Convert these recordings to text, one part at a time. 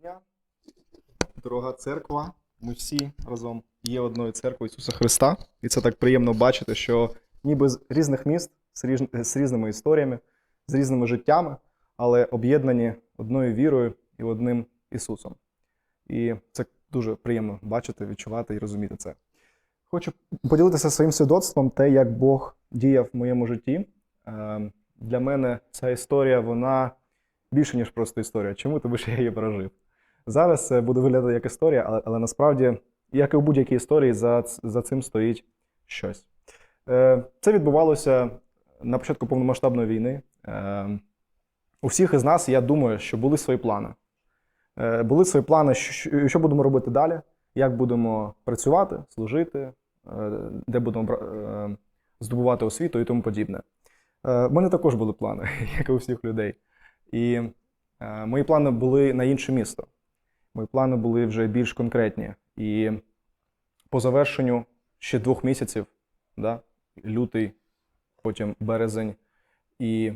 дня. Дорога церква. Ми всі разом є одною церквою Ісуса Христа. І це так приємно бачити, що ніби з різних міст, з, різ... з різними історіями, з різними життями, але об'єднані одною вірою і одним Ісусом. І це дуже приємно бачити, відчувати і розуміти це. Хочу поділитися своїм свідоцтвом, те, як Бог діяв в моєму житті. Е, Для мене ця історія, вона більше, ніж просто історія. Чому? Тому що я її прожив. Зараз це буде виглядати як історія, але, але насправді, як і у будь-якій історії, за, за цим стоїть щось. Е, Це відбувалося на початку повномасштабної війни. Е, У всіх із нас, я думаю, що були свої плани. Е, Були свої плани, що, що будемо робити далі, як будемо працювати, служити, е, де будемо е, здобувати освіту і тому подібне. Е, У мене також були плани, як і у всіх людей. І е, мої плани були на інше місто. Мої плани були вже більш конкретні. І по завершенню ще двох місяців, да, лютий, потім березень і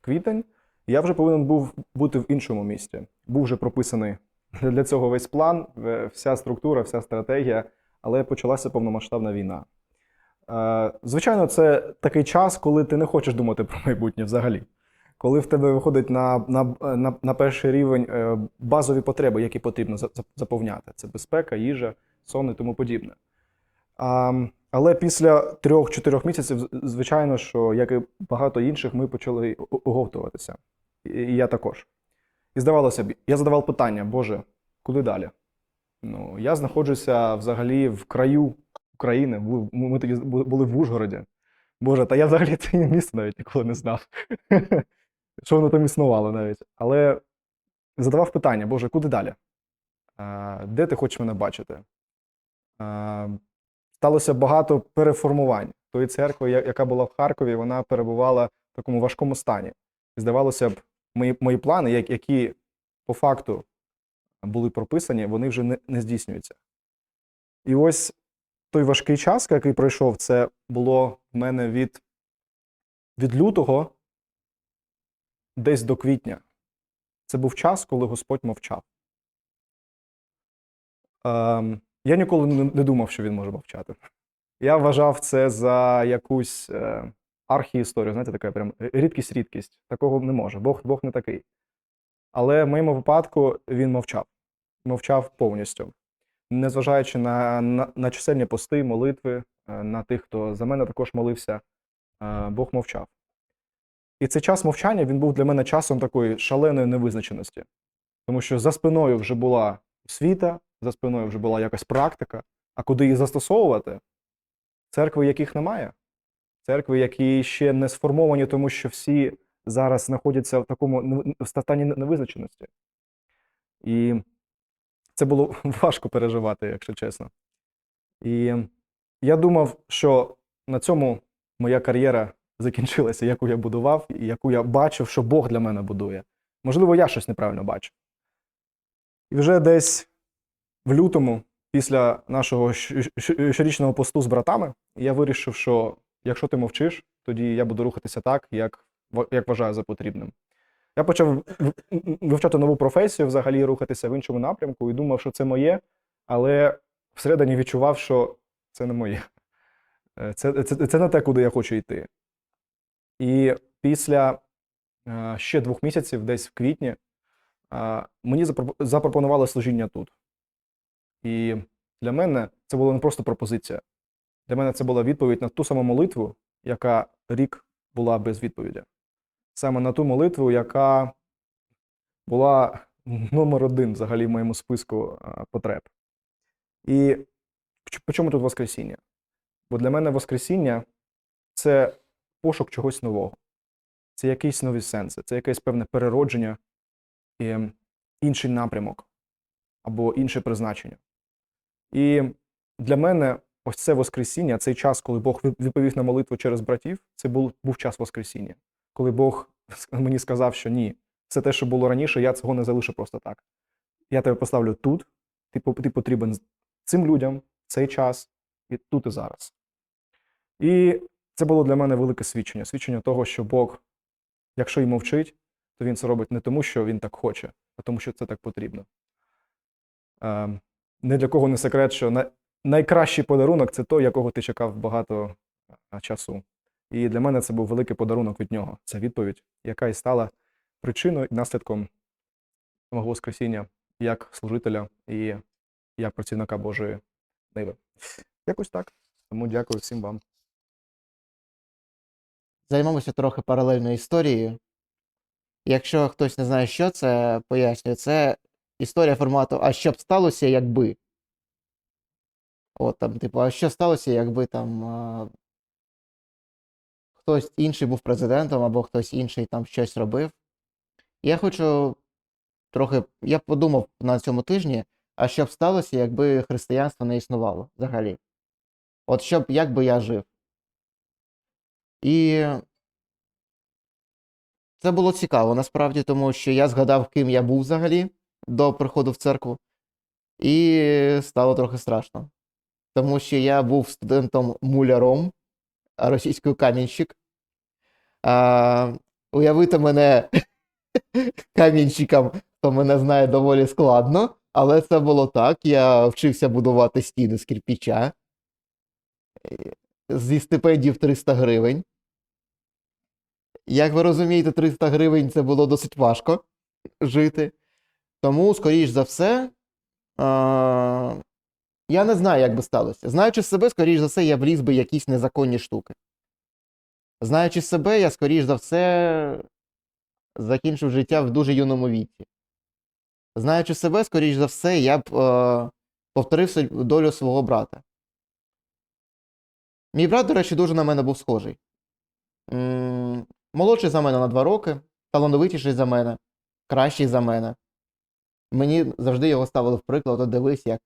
квітень, я вже повинен був бути в іншому місті. Був вже прописаний для цього весь план, е, вся структура, вся стратегія, але почалася повномасштабна війна. Е, Звичайно, це такий час, коли ти не хочеш думати про майбутнє взагалі. Коли в тебе виходить на, на, на, на перший рівень е, базові потреби, які потрібно за- за- заповняти: це безпека, їжа, сон і тому подібне. А, але після трьох-чотирьох місяців, звичайно, що як і багато інших, ми почали оговтуватися. І я також. І здавалося б, я задавав питання: Боже, куди далі? Ну, я знаходжуся взагалі в краю України. Ми тоді бу- були в Ужгороді. Боже, та я взагалі це місце навіть ніколи не знав. Що воно там існувало навіть. Але задавав питання: Боже, куди далі? Де ти хочеш мене бачити? Сталося багато переформувань. Тої церкви, яка була в Харкові, вона перебувала в такому важкому стані. І здавалося б, мої, мої плани, які по факту були прописані, вони вже не, не здійснюються. І ось той важкий час, який пройшов, це було в мене від, від лютого десь до квітня. Це був час, коли Господь мовчав. Ем, я ніколи не, думав, що він може мовчати. Я вважав це за якусь е, архіісторію, знаєте, така прям рідкість-рідкість. Такого не може. Бог, Бог не такий. Але в моєму випадку він мовчав. Мовчав повністю. Незважаючи на, на, на чисельні пости, молитви, е, на тих, хто за мене також молився, е, Бог мовчав. І цей час мовчання він був для мене часом такої шаленої невизначеності. Тому що за спиною вже була освіта, за спиною вже була якась практика, а куди її застосовувати? Церкви, яких немає. Церкви, які ще не сформовані, тому що всі зараз знаходяться в такому в стані невизначеності. І це було важко переживати, якщо чесно. І я думав, що на цьому моя кар'єра закінчилася, яку я будував, і яку я бачив, що Бог для мене будує. Можливо, я щось неправильно бачу. І вже десь в лютому, після нашого щорічного посту з братами, я вирішив, що якщо ти мовчиш, тоді я буду рухатися так, як, як вважаю за потрібним. Я почав вивчати нову професію, взагалі рухатися в іншому напрямку, і думав, що це моє, але всередині відчував, що це не моє. Е, Це, це, це не те, куди я хочу йти. І після е, ще двох місяців, десь в квітні, е, мені запропонували служіння тут. І для мене це була не просто пропозиція. Для мене це була відповідь на ту саму молитву, яка рік була без відповіді. Саме на ту молитву, яка була номер один взагалі в моєму списку е, потреб. І чому тут Воскресіння? Бо для мене Воскресіння це пошук чогось нового. Це якийсь новий сенс, це якесь певне переродження, і інший напрямок або інше призначення. І для мене ось це Воскресіння, цей час, коли Бог відповів на молитву через братів, це був, був час Воскресіння. Коли Бог мені сказав, що ні, все те, що було раніше, я цього не залишу просто так. Я тебе поставлю тут, ти, ти потрібен цим людям, цей час, і тут і зараз. І це було для мене велике свідчення. Свідчення того, що Бог, якщо й мовчить, то він це робить не тому, що він так хоче, а тому, що це так потрібно. Е, Не для кого не секрет, що на- найкращий подарунок це той, якого ти чекав багато е, часу. І для мене це був великий подарунок від нього. Це відповідь, яка і стала причиною і наслідком мого Воскресіння як служителя і як працівника Божої Ниви. Якось так. Тому дякую всім вам. Займемося трохи паралельною історією. Якщо хтось не знає, що це, пояснюю, це історія формату А що б сталося, якби. От там, типу, а що сталося, якби там а, хтось інший був президентом, або хтось інший там щось робив. Я хочу трохи. Я подумав на цьому тижні, а що б сталося, якби християнство не існувало взагалі. От що як би я жив. І це було цікаво насправді, тому що я згадав, ким я був взагалі до приходу в церкву, і стало трохи страшно. Тому що я був студентом-муляром, російською камінщик. А, уявити мене камінщиком, хто мене знає доволі складно, але це було так. Я вчився будувати стіни з кирпіча е, зі стипендії в 300 гривень. Як ви розумієте, 300 гривень це було досить важко жити. Тому, скоріш за все, а, я не знаю, як би сталося. Знаючи себе, скоріш за все, я вліз би якісь незаконні штуки. Знаючи себе, я, скоріш за все, закінчив життя в дуже юному віці. Знаючи себе, скоріш за все, я б е, повторив долю свого брата. Мій брат, до речі, дуже на мене був схожий. Молодший за мене на два роки, талановитіший за мене, кращий за мене. Мені завжди його ставили в приклад, от дивись, як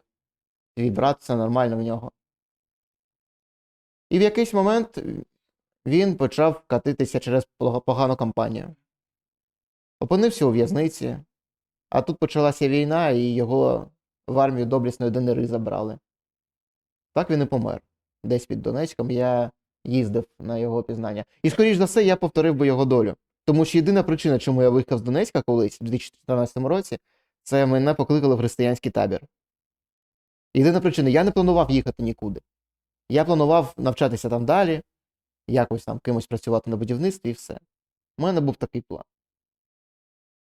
твій брат, все нормально в нього. І в якийсь момент він почав катитися через погану кампанію. Опинився у в'язниці, а тут почалася війна, і його в армію доблісної ДНРи забрали. Так він і помер. Десь під Донецьком я їздив на його пізнання. І, скоріш за все, я повторив би його долю. Тому що єдина причина, чому я виїхав з Донецька колись, в 2014 році, це мене покликали в християнський табір. Єдина причина, я не планував їхати нікуди. Я планував навчатися там далі, якось там кимось працювати на будівництві і все. У мене був такий план.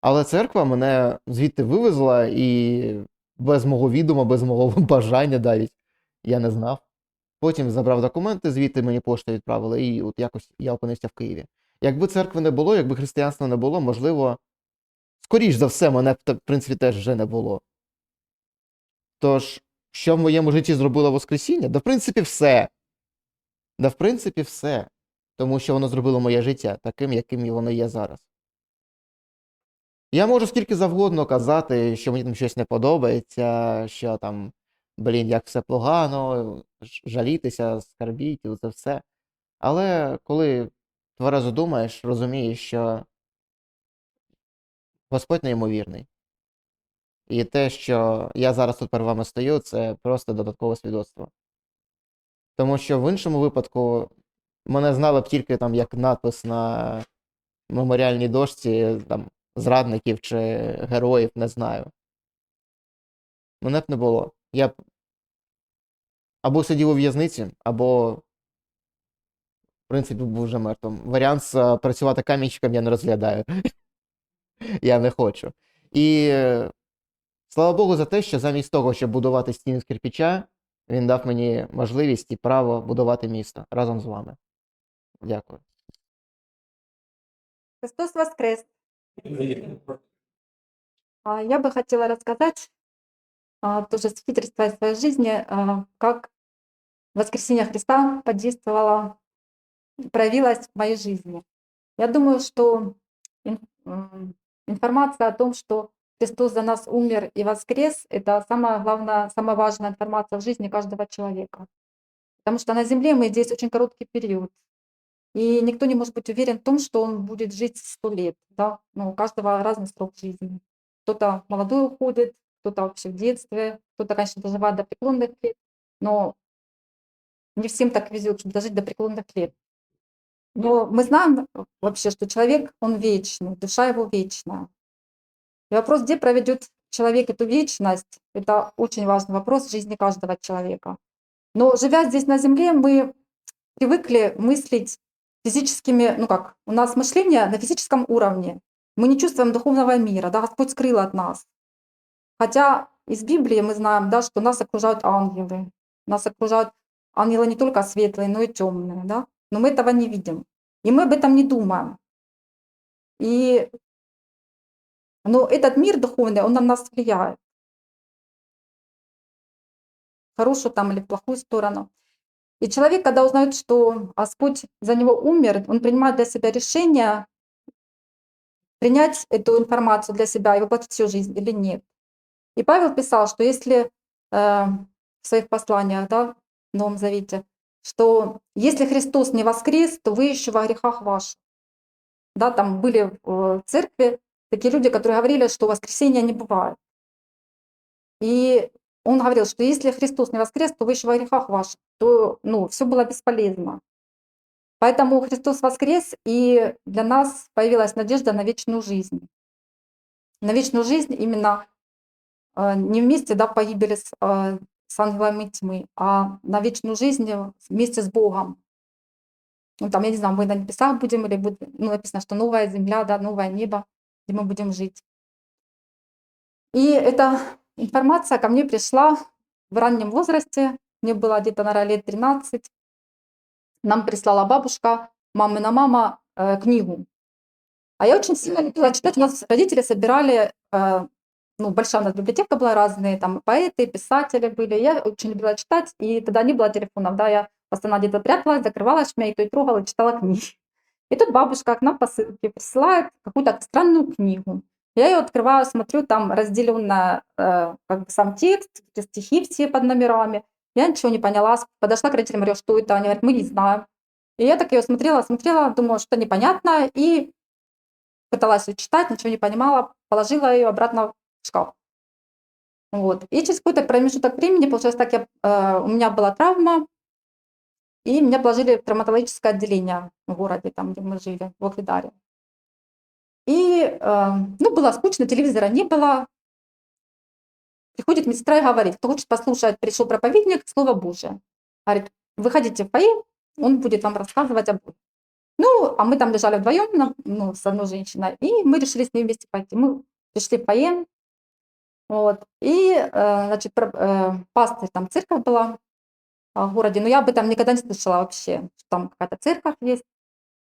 Але церква мене звідти вивезла і без мого відома, без мого бажання навіть я не знав. Потім забрав документи, звідти мені поштою відправили, і от якось я опинився в Києві. Якби церкви не було, якби християнства не було, можливо, скоріш за все, мене в принципі, теж вже не було. Тож, що в моєму житті зробило Воскресіння? Да, в принципі, все. Да, в принципі, все. Тому що воно зробило моє життя таким, яким воно є зараз. Я можу скільки завгодно казати, що мені там щось не подобається, що там, блін, як все погано, жалітися, скарбіть, це все. Але коли тверезо думаєш, розумієш, що Господь неймовірний. І те, що я зараз тут перед вами стою, це просто додаткове свідоцтво. Тому що в іншому випадку мене знали б тільки там як надпис на меморіальній дошці там, зрадників чи героїв, не знаю. Мене б не було. Я б або сидів у в'язниці, або, в принципі, був вже мертвим. Варіант з е, працювати камінчиком я не розглядаю. Я не хочу. І е, слава Богу за те, що замість того, щоб будувати стіни з кирпича, він дав мені можливість і право будувати місто разом з вами. Дякую. Христос воскрес! Я бы хотела рассказать а, тоже свидетельство из своей жизни, а, как воскресение Христа подействовало, проявилось в моей жизни. Я думаю, что информация о том, что Христос за нас умер и воскрес, это самая главная, самая важная информация в жизни каждого человека. Потому что на земле мы здесь очень короткий период. И никто не может быть уверен в том, что он будет жить сто лет. Да? Ну, у каждого разный срок жизни. Кто-то молодой уходит, кто-то вообще в детстве, кто-то, конечно, доживает до преклонных лет, но не всем так везет, чтобы дожить до преклонных лет. Но мы знаем вообще, что человек, он вечный, душа его вечная. И вопрос, где проведет человек эту вечность, это очень важный вопрос в жизни каждого человека. Но живя здесь на Земле, мы привыкли мыслить физическими, ну как, у нас мышление на физическом уровне. Мы не чувствуем духовного мира, да, Господь скрыл от нас. Хотя из Библии мы знаем, да, что нас окружают ангелы, нас окружают ангелы не только светлые, но и темные, да, но мы этого не видим. И мы об этом не думаем. И но этот мир духовный, он на нас влияет. Хорошую там или плохую сторону. И человек, когда узнает, что Господь за него умер, он принимает для себя решение принять эту информацию для себя и воплотить всю жизнь или нет. И Павел писал, что если э, в своих посланиях, да, в Новом Завете, что если Христос не воскрес, то вы еще во грехах ваших. Да, там были в церкви такие люди, которые говорили, что воскресения не бывает. И он говорил, что если Христос не воскрес, то вы еще во грехах ваших, то ну, все было бесполезно. Поэтому Христос воскрес, и для нас появилась надежда на вечную жизнь. На вечную жизнь именно не вместе да, погибели с, э, с ангелами тьмы, а на вечную жизнь вместе с Богом. Ну, там, я не знаю, мы на небесах будем, или будет, ну, написано, что новая земля, да, новое небо, где мы будем жить. И эта информация ко мне пришла в раннем возрасте, мне было где-то, наверное, лет 13. Нам прислала бабушка, мамина мама, э, книгу. А я очень сильно любила читать. У нас родители собирали, э, ну, большая у нас библиотека была разные, там поэты, писатели были. Я очень любила читать, и тогда не было телефонов, да, я постоянно где-то пряталась, закрывала шмейку и трогала, читала книги. И тут бабушка к нам посылки присылает какую-то странную книгу. Я ее открываю, смотрю, там разделенно э, как бы сам текст, стихи все под номерами. Я ничего не поняла, подошла к родителям, говорю, что это? Они говорят, мы не знаем. И я так ее смотрела, смотрела, думала, что непонятно, и пыталась ее читать, ничего не понимала, положила ее обратно шкаф. Вот. И через какой-то промежуток времени, получилось так, я, э, у меня была травма, и меня положили в травматологическое отделение в городе, там, где мы жили, в Оклидаре. И, э, ну, было скучно, телевизора не было. Приходит медсестра и говорит, кто хочет послушать, пришел проповедник, Слово Божие. Говорит, выходите в фойе, он будет вам рассказывать об этом. Ну, а мы там лежали вдвоем, ну, с одной женщиной, и мы решили с ней вместе пойти. Мы пришли в фойе, вот, и, э, значит, э, пастырь, там церковь была в городе, но я об этом никогда не слышала вообще, что там какая-то церковь есть.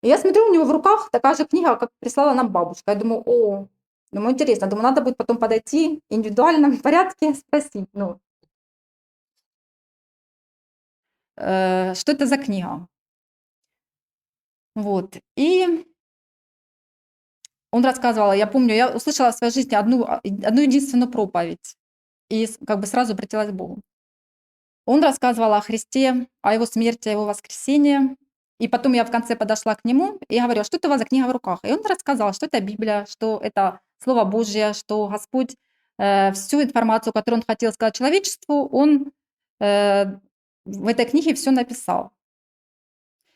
И я смотрю, у него в руках такая же книга, как прислала нам бабушка. Я думаю, о, думаю, интересно, думаю, надо будет потом подойти в индивидуальном порядке спросить, ну, э, что это за книга. Вот, и он рассказывал, я помню, я услышала в своей жизни одну, одну единственную проповедь, и как бы сразу обратилась к Богу. Он рассказывал о Христе, о его смерти, о его воскресении, и потом я в конце подошла к нему и говорю, что это у вас за книга в руках? И он рассказал, что это Библия, что это Слово Божье, что Господь э, всю информацию, которую он хотел сказать человечеству, он э, в этой книге все написал.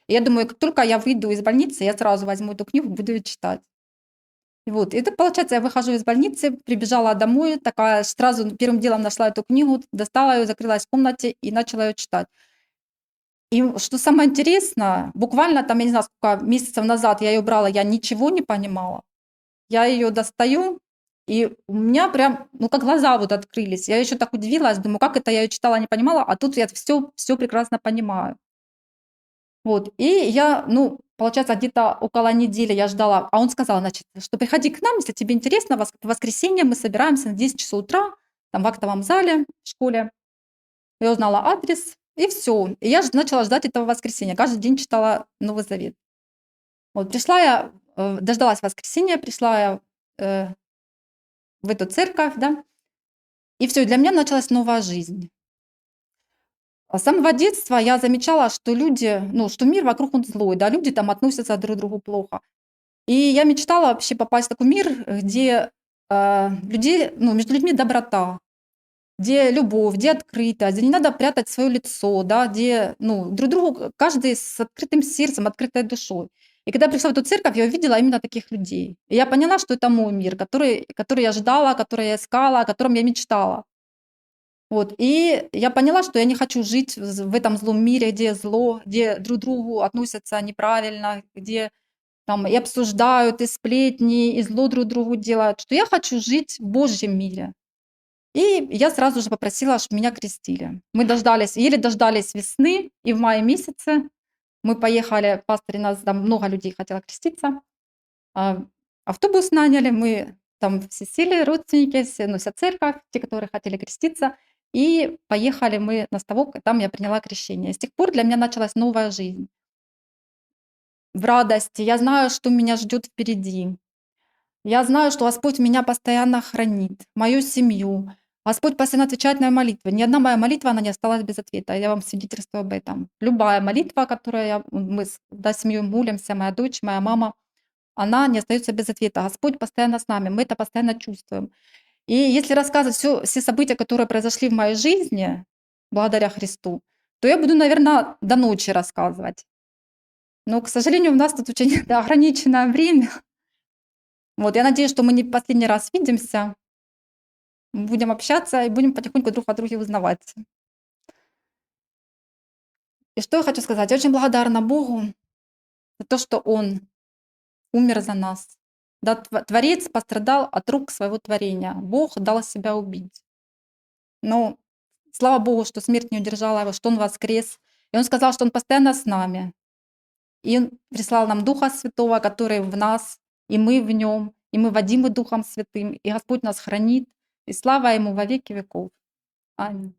И я думаю, как только я выйду из больницы, я сразу возьму эту книгу, буду ее читать. Вот, это получается, я выхожу из больницы, прибежала домой, такая сразу первым делом нашла эту книгу, достала ее, закрылась в комнате и начала ее читать. И что самое интересное, буквально там, я не знаю, сколько месяцев назад я ее брала, я ничего не понимала. Я ее достаю, и у меня прям, ну, как глаза вот открылись. Я еще так удивилась, думаю, как это я ее читала, не понимала, а тут я все, все прекрасно понимаю. Вот, и я, ну, получается, где-то около недели я ждала, а он сказал, значит, что приходи к нам, если тебе интересно, в воскресенье мы собираемся на 10 часов утра, там в актовом зале в школе. Я узнала адрес, и все. И я начала ждать этого воскресенья. Каждый день читала Новый Завет. Вот, пришла я, э, дождалась воскресенья, пришла я э, в эту церковь, да, и все, для меня началась новая жизнь. С самого детства я замечала, что люди, ну, что мир вокруг он злой, да, люди там относятся друг к другу плохо. И я мечтала вообще попасть в такой мир, где э, людей, ну, между людьми доброта, где любовь, где открытость, где не надо прятать свое лицо, да, где ну, друг другу, каждый с открытым сердцем, открытой душой. И когда я пришла в эту церковь, я увидела именно таких людей. И я поняла, что это мой мир, который, который я ждала, который я искала, о котором я мечтала. Вот. И я поняла, что я не хочу жить в этом злом мире, где зло, где друг другу относятся неправильно, где там и обсуждают, и сплетни, и зло друг другу делают, что я хочу жить в Божьем мире. И я сразу же попросила, чтобы меня крестили. Мы дождались, еле дождались весны, и в мае месяце мы поехали, пастор, нас там много людей хотело креститься. А, Автобус наняли, мы там все сели, родственники, все, ну, вся церковь, те, которые хотели креститься. И поехали мы на ставок, там я приняла крещение. С тех пор для меня началась новая жизнь. В радости. Я знаю, что меня ждет впереди. Я знаю, что Господь меня постоянно хранит, мою семью. Господь постоянно отвечает на мои молитвы. Ни одна моя молитва, она не осталась без ответа. Я вам свидетельствую об этом. Любая молитва, которую я, мы с да, семьей молимся, моя дочь, моя мама, она не остается без ответа. Господь постоянно с нами, мы это постоянно чувствуем. И если рассказывать всё, все события, которые произошли в моей жизни, благодаря Христу, то я буду, наверное, до ночи рассказывать. Но, к сожалению, у нас тут очень ограниченное время. Вот, я надеюсь, что мы не последний раз видимся. Будем общаться и будем потихоньку друг о друге узнавать. И что я хочу сказать? Я очень благодарна Богу за то, что Он умер за нас. Да, тв- Творец пострадал от рук своего творения. Бог дал себя убить. Но слава Богу, что смерть не удержала его, что Он воскрес. И Он сказал, что Он постоянно с нами. И Он прислал нам Духа Святого, который в нас, и мы в Нем, и мы водимы Духом Святым, и Господь нас хранит, и слава Ему во веки веков. Аминь.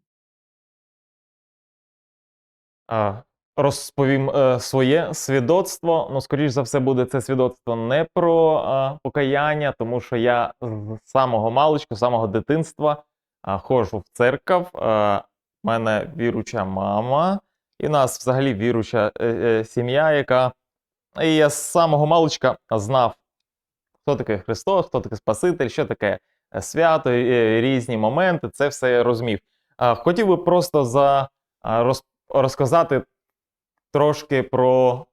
А, розповім е, своє свідоцтво. Ну, скоріш за все, буде це свідоцтво не про а, покаяння, тому що я з самого маличку, з самого дитинства а, ходжу в церкву. А, в мене віруча мама, і в нас взагалі віруча е, е, сім'я, яка. І я з самого маличка знав, хто такий Христос, хто такий Спаситель, що таке е, свято, е, різні моменти. Це все розумів. А, хотів би просто за а, роз, розказати трошки про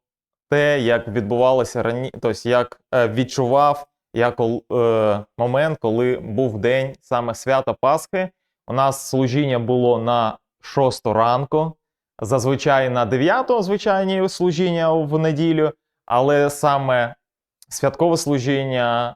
те, як відбувалося рані... тобто як е, відчував я е, момент, коли був день саме свята Пасхи. У нас служіння було на 6 ранку, зазвичай на 9 звичайні служіння в неділю, але саме святкове служіння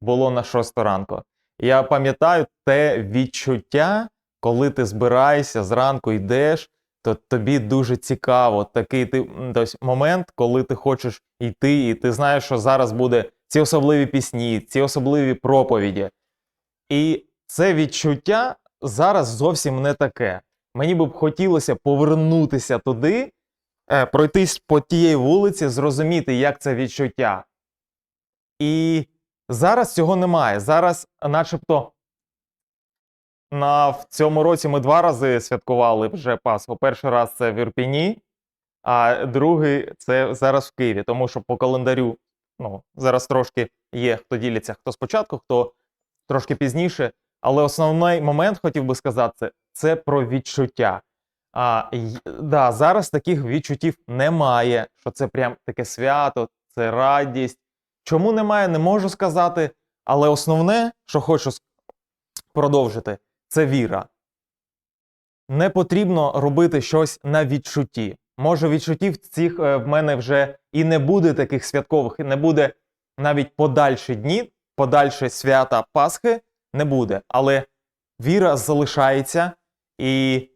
було на 6 ранку. Я пам'ятаю те відчуття, коли ти збираєшся зранку йдеш, то тобі дуже цікаво такий ти тобто, момент, коли ти хочеш йти, і ти знаєш, що зараз буде ці особливі пісні, ці особливі проповіді. І це відчуття зараз зовсім не таке. Мені би б хотілося повернутися туди, е, пройтись по тієї вулиці, зрозуміти, як це відчуття. І зараз цього немає. Зараз, начебто, на в цьому році ми два рази святкували вже Пасху. Перший раз це в Ірпіні, а другий це зараз в Києві. Тому що по календарю ну, зараз трошки є, хто ділиться, хто спочатку, хто трошки пізніше. Але основний момент хотів би сказати, це про відчуття. А, да, зараз таких відчуттів немає, що це прям таке свято, це радість. Чому немає, не можу сказати. Але основне, що хочу продовжити, це віра. Не потрібно робити щось на відчутті. Може, відчуттів цих е, в мене вже і не буде таких святкових, і не буде навіть подальші дні, подальші свята Пасхи не буде. Але віра залишається, і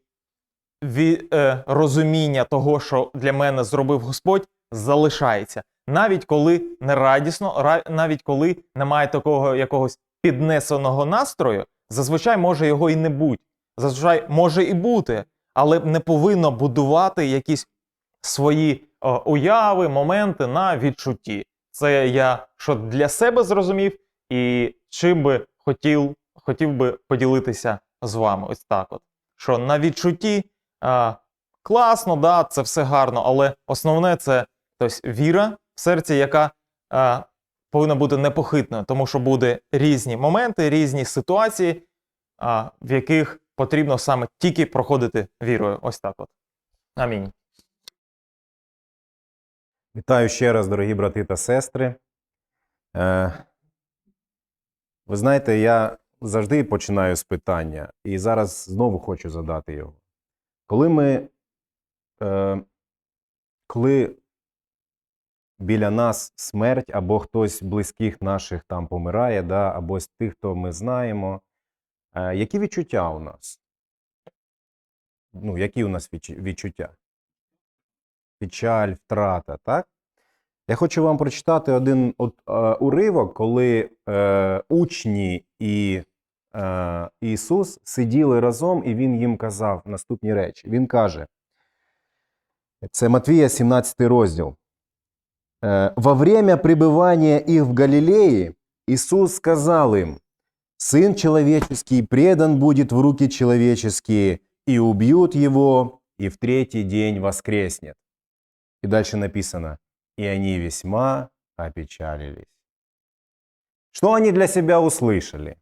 ві, е, розуміння того, що для мене зробив Господь, залишається. Навіть коли не радісно, навіть коли немає такого якогось піднесеного настрою, зазвичай може його і не бути. Зазвичай може і бути, але не повинно будувати якісь свої е, уяви, моменти на відчутті. Це я що для себе зрозумів, і чим би хотів, хотів би поділитися з вами. Ось так от. Що на відчутті а, класно, да, це все гарно, але основне це тобто, віра в серці, яка а, повинна бути непохитною, тому що буде різні моменти, різні ситуації, а, в яких потрібно саме тільки проходити вірою. Ось так от. Амінь. Вітаю ще раз, дорогі брати та сестри. Е, ви знаєте, я завжди починаю з питання, і зараз знову хочу задати його. Коли ми, е, коли біля нас смерть або хтось близьких наших там помирає, да, або з тих, хто ми знаємо, е, які відчуття у нас? Ну, які у нас відчуття? Печаль, втрата, так? Я хочу вам прочитати один от, е, уривок, коли е, учні і е, Ісус сиділи разом, і Він їм казав наступні речі. Він каже: це Матвія, 17 розділ. Е, Во время пребывания их в Галилее Иисус сказал им, «Сын человеческий предан будет в руки человеческие, и убьют его, и в третий день воскреснет». И дальше написано, и они весьма опечалились. Что они для себя услышали?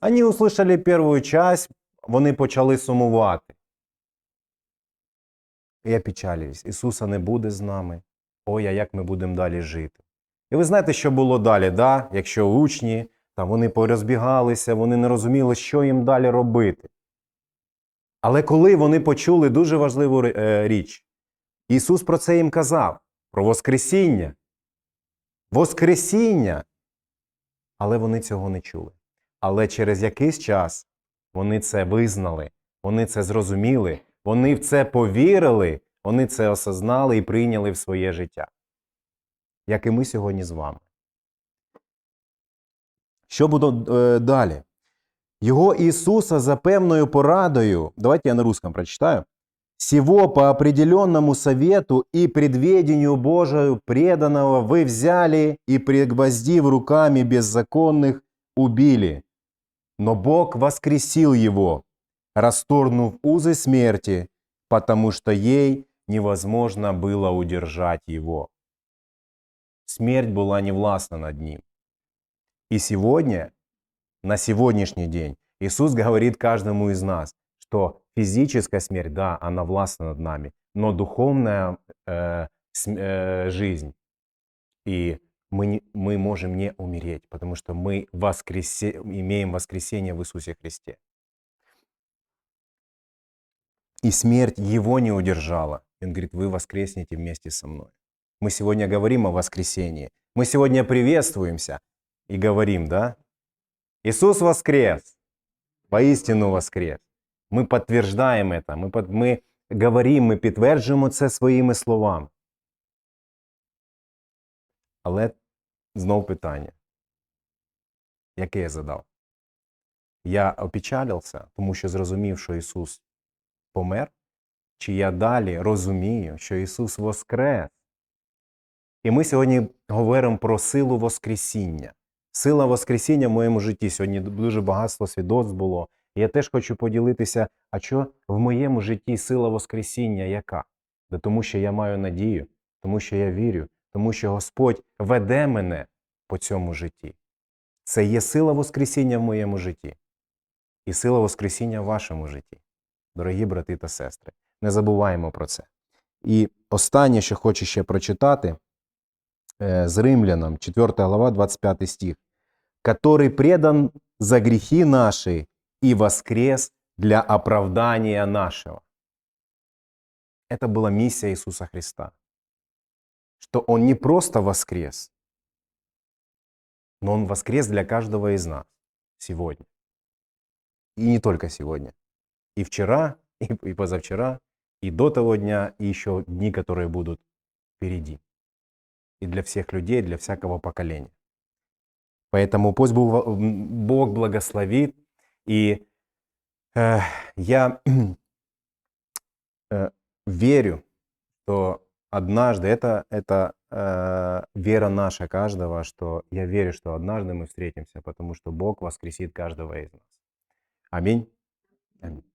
Они услышали первую часть, вони почали сумувати. І опечалились. Ісуса не буде з нами. Ой, а як ми будемо далі жити? І ви знаєте, що було далі, да? якщо учні, там вони порозбігалися, вони не розуміли, що їм далі робити. Але коли вони почули дуже важливу е, річ, Ісус про це їм казав, про Воскресіння. Воскресіння. Але вони цього не чули. Але через якийсь час вони це визнали, вони це зрозуміли, вони в це повірили, вони це осознали і прийняли в своє життя. Як і ми сьогодні з вами. Що буде е, далі? Його Ісуса за певною порадою, давайте я на русском прочитаю. Сего по определенному совету и предведению Божию преданного вы взяли и, пригвоздив руками беззаконных, убили. Но Бог воскресил его, расторгнув узы смерти, потому что ей невозможно было удержать его. Смерть была невластна над ним. И сегодня, на сегодняшний день, Иисус говорит каждому из нас, что физическая смерть, да, она властна над нами, но духовная э, э, жизнь, и мы, не- мы можем не умереть, потому что мы воскресе, имеем воскресение в Иисусе Христе. И смерть его не удержала. Он говорит, вы воскреснете вместе со мной. Мы сегодня говорим о воскресении. Мы сегодня приветствуемся и говорим, да? Иисус воскрес, воистину воскрес. Ми підтверджуємо це, ми, під- ми говоримо, ми підтверджуємо це своїми словами. Але знов питання, яке я задав? Я опечалився, тому що зрозумів, що Ісус помер, чи я далі розумію, що Ісус воскрес? І ми сьогодні говоримо про силу Воскресіння. Сила Воскресіння в моєму житті. Сьогодні дуже багатство свідоцтв було. Я теж хочу поділитися, а що в моєму житті сила Воскресіння яка? Да тому що я маю надію, тому що я вірю, тому що Господь веде мене по цьому житті. Це є сила Воскресіння в моєму житті і сила Воскресіння в вашому житті. Дорогі брати та сестри, не забуваємо про це. І останнє, що хочу ще прочитати е, з Римлянам, 4 глава, 25 стих. «Который предан за грехи наши и воскрес для оправдания нашего». Это была миссия Иисуса Христа. Что Он не просто воскрес, но Он воскрес для каждого из нас сегодня. И не только сегодня. И вчера, и, и позавчера, и до того дня, и еще дни, которые будут впереди. И для всех людей, для всякого поколения. Поэтому пусть Бог благословит. И э, я э, верю, что однажды, это, это э, вера наша каждого, что я верю, что однажды мы встретимся, потому что Бог воскресит каждого из нас. Аминь. Аминь.